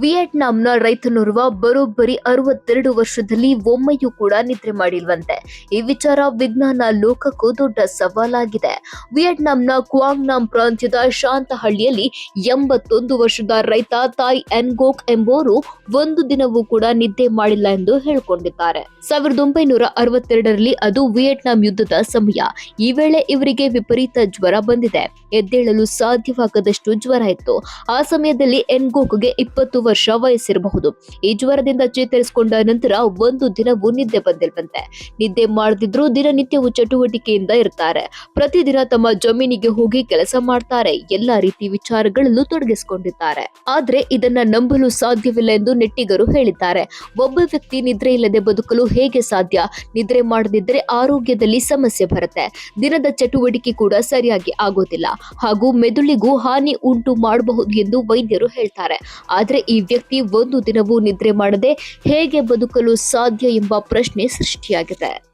ವಿಯೆಟ್ನಾಂನ ರೈತನೋರ್ವ ಬರೋಬ್ಬರಿ ಅರವತ್ತೆರಡು ವರ್ಷದಲ್ಲಿ ಒಮ್ಮೆಯೂ ಕೂಡ ನಿದ್ರೆ ಮಾಡಿಲ್ವಂತೆ. ಈ ವಿಚಾರ ವಿಜ್ಞಾನ ಲೋಕಕ್ಕೂ ದೊಡ್ಡ ಸವಾಲಾಗಿದೆ. ವಿಯೆಟ್ನಾಂನ ಕ್ವಾಂಗ್ನಾಮ್ ಪ್ರಾಂತ್ಯದ ಶಾಂತಹಳ್ಳಿಯಲ್ಲಿ ಎಂಬತ್ತೊಂದು ವರ್ಷದ ರೈತ ತಾಯ್ ಎನ್ಗೋಕ್ ಎಂಬುವರು ಒಂದು ದಿನವೂ ಕೂಡ ನಿದ್ದೆ ಮಾಡಿಲ್ಲ ಎಂದು ಹೇಳಿಕೊಂಡಿದ್ದಾರೆ. ಸಾವಿರದ ಒಂಬೈನೂರ ಅರವತ್ತೆರಡರಲ್ಲಿ ಅದು ವಿಯೆಟ್ನಾಂ ಯುದ್ಧದ ಸಮಯ. ಈ ವೇಳೆ ಇವರಿಗೆ ವಿಪರೀತ ಜ್ವರ ಬಂದಿದೆ. ಎದ್ದೇಳಲು ಸಾಧ್ಯವಾಗದಷ್ಟು ಜ್ವರ ಇತ್ತು. ಆ ಸಮಯದಲ್ಲಿ ಎನ್ಗೋಕ್ಗೆ ಇಪ್ಪತ್ತು ವರ್ಷ ವಯಸ್ಸಿರಬಹುದು. ಈ ಜ್ವರದಿಂದ ಚೇತರಿಸಿಕೊಂಡ ನಂತರ ಒಂದು ದಿನವೂ ನಿದ್ದೆ ಬಂದಿಲ್ವಂತೆ. ನಿದ್ದೆ ಮಾಡದಿದ್ರು ದಿನನಿತ್ಯವೂ ಚಟುವಟಿಕೆಯಿಂದ ಇರ್ತಾರೆ. ಪ್ರತಿದಿನ ತಮ್ಮ ಜಮೀನಿಗೆ ಹೋಗಿ ಕೆಲಸ ಮಾಡ್ತಾರೆ. ಎಲ್ಲಾ ರೀತಿ ವಿಚಾರಗಳಲ್ಲೂ ತೊಡಗಿಸಿಕೊಂಡಿದ್ದಾರೆ. ಆದ್ರೆ ಇದನ್ನ ನಂಬಲು ಸಾಧ್ಯವಿಲ್ಲ ಎಂದು ನೆಟ್ಟಿಗರು ಹೇಳಿದ್ದಾರೆ. ಒಬ್ಬ ವ್ಯಕ್ತಿ ನಿದ್ರೆ ಇಲ್ಲದೆ ಬದುಕಲು ಹೇಗೆ ಸಾಧ್ಯ? ನಿದ್ರೆ ಮಾಡದಿದ್ದರೆ ಆರೋಗ್ಯದಲ್ಲಿ ಸಮಸ್ಯೆ ಬರುತ್ತೆ. ದಿನದ ಚಟುವಟಿಕೆ ಕೂಡ ಸರಿಯಾಗಿ ಆಗೋದಿಲ್ಲ. ಹಾಗೂ ಮೆದುಳಿಗೂ ಹಾನಿ ಉಂಟು ಮಾಡಬಹುದು ಎಂದು ವೈದ್ಯರು ಹೇಳ್ತಾರೆ. ಆದ್ರೆ ಈ ವ್ಯಕ್ತಿ ಒಂದು ದಿನವೂ ನಿದ್ರೆ ಮಾಡದೆ ಹೇಗೆ ಬದುಕಲು ಸಾಧ್ಯ ಎಂಬ ಪ್ರಶ್ನೆ ಸೃಷ್ಟಿಯಾಗಿದೆ.